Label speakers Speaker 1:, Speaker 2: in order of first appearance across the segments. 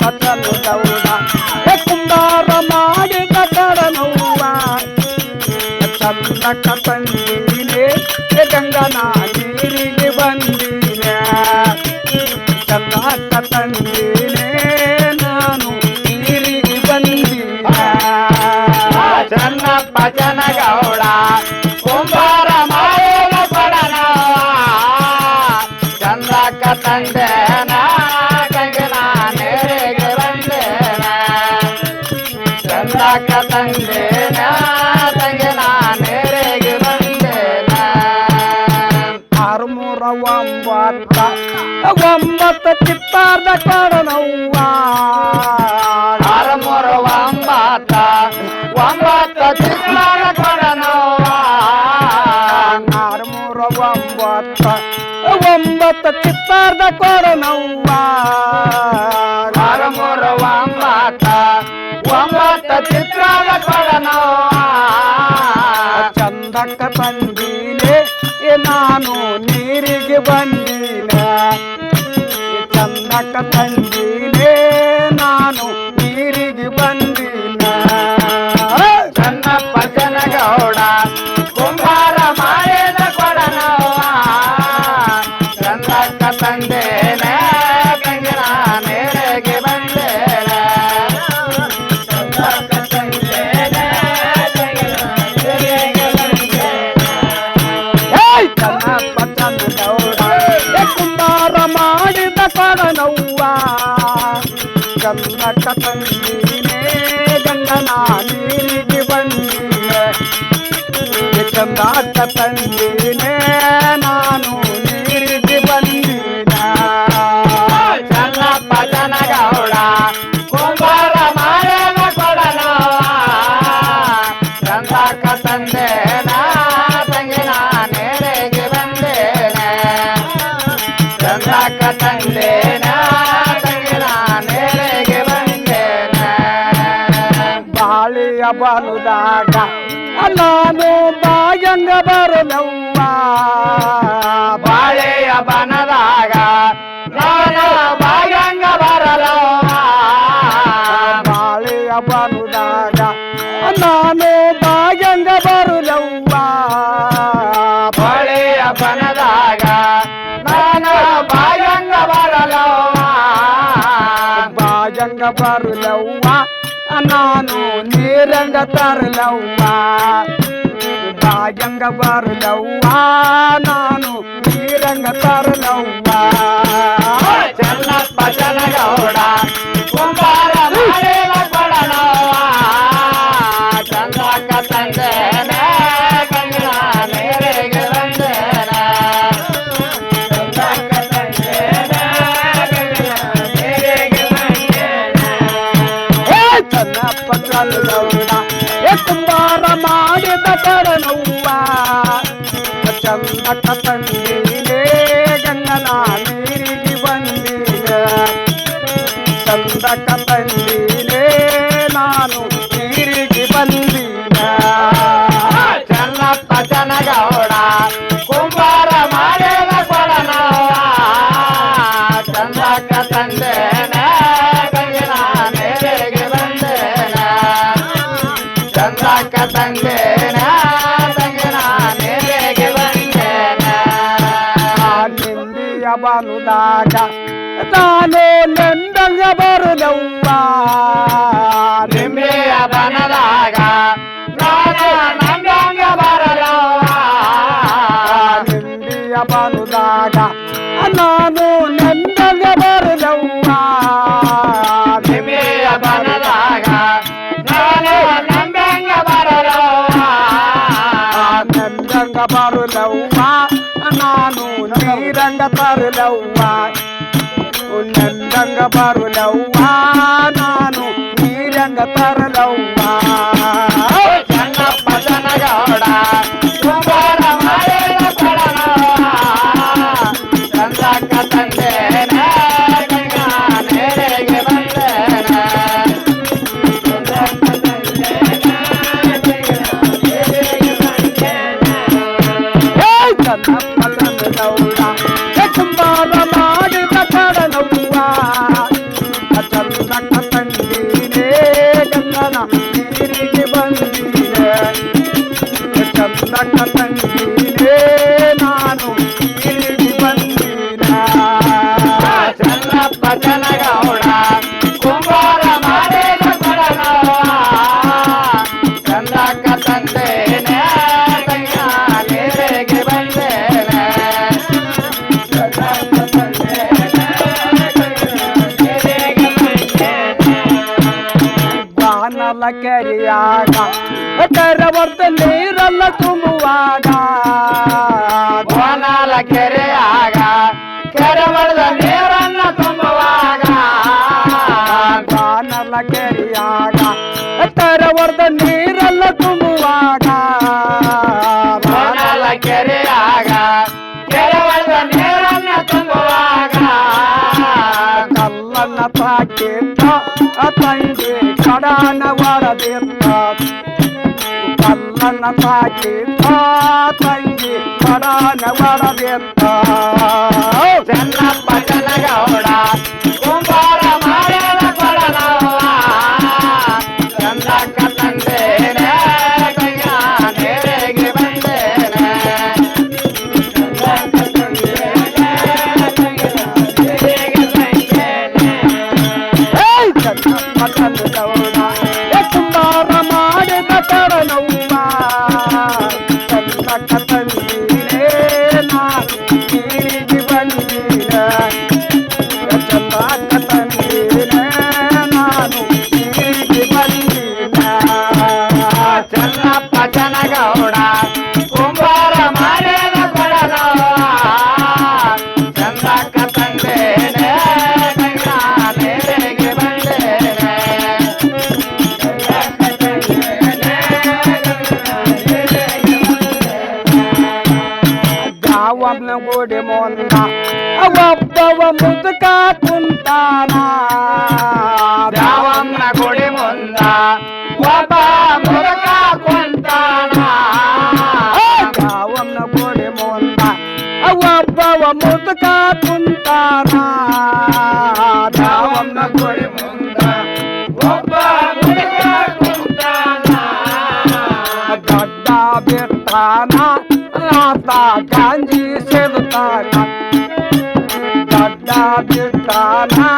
Speaker 1: ಕಥನು ದೌಡ ಕುಂಬಾರ ಮಾಡಿ ಕಥರನುವ ಚಂದ ಕಥಂದಿನೇ ಗಂಗನ ನೀರಿಗೆ ಬಂದಿನೇ ಚಂದ ಕಥಂದಿನೇ ನಾನು ನೀರಿಗೆ ಬಂದಿನ
Speaker 2: ಚನ್ನಪ್ಪ ಜನಗೌಡ ಒಂಬತ್ತು ಚಿತ್ತಾರ್ದ ಕಡನವ್ವ.
Speaker 1: ಆರು ಮೂರು ಒಂಬತ್ತ ಒಂಬತ್ತು ಚಿತ್ರಾನ ಕೊಡನವ
Speaker 2: ಆರು ಮೂರ ಒಂಬತ್ತ ಒಂಬತ್ತು ಚಿತ್ತಾರ್ದ ಕೊಡನವ್ವ.
Speaker 1: ಒಂಬತ್ತ
Speaker 2: ಚಂದಕ್ಕ ತಂದೀನೆ ಚಂದಕ್ಕ ತಂದೀನೆ ನಾನು ನೀರಿಗೆ ಬಂದೀನೆ.
Speaker 1: ಚನ್ನಪ್ಪ ಜನಗೌಡ ಕುಂಬಾರ ಮಾಯದ ಕೊಡನವ ನನ್ನ ತಂದೇನೆ
Speaker 2: ಏ ಚಂದಕ್ಕ ತಂದೀನೆ ನಾನು ನೀರಿಗೆ ಬಂದೀನೆ
Speaker 1: ಚನ್ನಪ್ಪ ಜನಗೌಡ ಕುಂಬಾರ ಮಾಯನ ಕೊಡನವ ಚಂದಕ್ಕ ತಂದೇನ ತಂಗಿನ ನೇರೆಗೆ ಬಂದೇನೆ ಚಂದಕ್ಕ ತಂದೇನ ತಂಗಿನ ನೇರೆಗೆ ಬಂದೇನೆ
Speaker 2: ಬಾಳಿಯ ಬರುದಾಗ ನಾನು ಬಾಯಂಗ ಬರಲವ್ವ
Speaker 1: ಬಾಳೆಯ ಬನದಾಗ ನಾನ ಬಾಗಂಗ ಬರಲವ
Speaker 2: ಬಾಳಿಯ ಬರುದಾಗ ನಾನು ಬಾಯಂಗ ಬರಲವ್ವ
Speaker 1: ಬಾಳೆಯ ಬನದಾಗ ನಾನ ಬಾಗಂಗ ಬರಲವ
Speaker 2: ಬಾಯಂಗ ಬರಲವ್ವ ನಾನು ನೀರಂಗ ತರಲವ್ವ எங்க பாருலவ்வா நானும் வீரங்க தருலவ்வா
Speaker 1: செல்லப்ப செல்லகவுடா கும்பார மாலையில படனவா சந்தாக்க தந்தேனே கண்ணா நேரேக வந்தேனே சந்தாக்க தந்தேனே கண்ணா நேரேக வந்தேனே
Speaker 2: ஏ செல்லப்ப செல்லகவுடா ஏ கும்பார மாலையில படனவா ಚಂದಕ್ಕ ತಂದೀನೆ ಗಂಗನ ನೀರಿಗೆ ಬಂದೀನೆ ಚಂದಕ್ಕ ಬರಲವ್ವ
Speaker 1: ನಿಮ್ಮೆಯ ಬನದಾಗ ನಾನು ನಂಗಂಗ ಬರಲವ
Speaker 2: ನಿಂದಿಯ ಬನುದಾಗ ನಾನು ನೆಂದಂಗ ಬರಲವ್ವ
Speaker 1: ನಿಂಬೆಯ ಬನದಾಗ ನಾನು ನಂದಂಗ ಬರಲವ್ವ
Speaker 2: ನಂದಂಗ ಬರಲವ್ವ ನಾನು ನೀರಂಗ ತರಲವ್ವ ನೆಂದಂಗ ಬರಲವ್ವ ನಾನು ನೀರಂಗ ತರಲವ್ವ
Speaker 1: ಚನ್ನಪ್ಪ ಜನಗೌಡ sacan
Speaker 2: ನೀರಲ್ಲ ಕೆರೆಯಾಗ ಕರವರ್ತ ನೀರಲ್ಲ ತುಂಬುವಾಗ.
Speaker 1: ಕೋನಾಲ ಕೆರೆಯಾಗ ಕೆರವರ್ದ ನೀರನ್ನ ತುಂಬುವಾಗ. ಕೋನಲ ಕೆರೆಯಾಗ ಕರವರ್ದ ನೀರಲ್ಲ ತುಂಬ
Speaker 2: ನನ್ನ ತಾಯಿ ತಂಗಿ ಬಡನ ಬಡದೆತ್ತ
Speaker 1: ಚೆನ್ನಪ್ಪ ముతకాకుంటానా దావమ్మ కొడి
Speaker 2: ముంద ఒబ్బ ముతకాకుంటానా గడ్డ బిర్తానా నాతా గాంజీ సెదుతానా గడ్డ బిర్తానా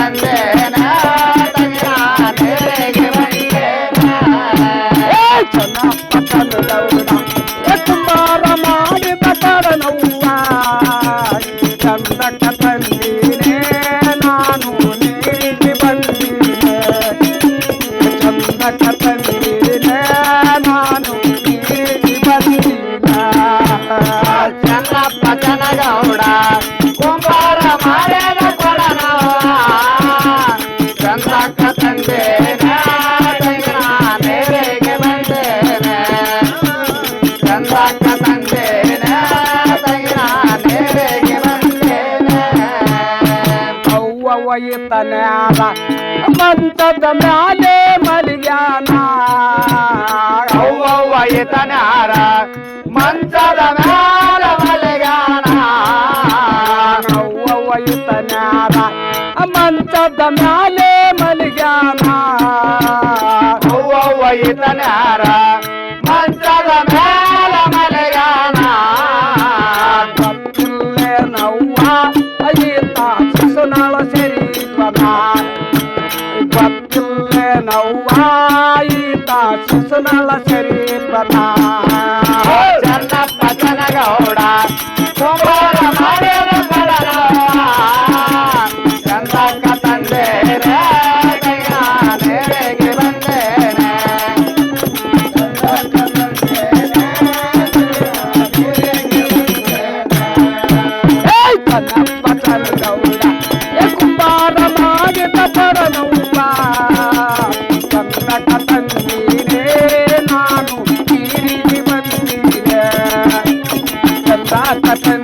Speaker 2: தந்தனா ويطنعنا من تدمع عليه مليانا من
Speaker 1: تدمع هو من تدمع Hot,
Speaker 2: hot, hot.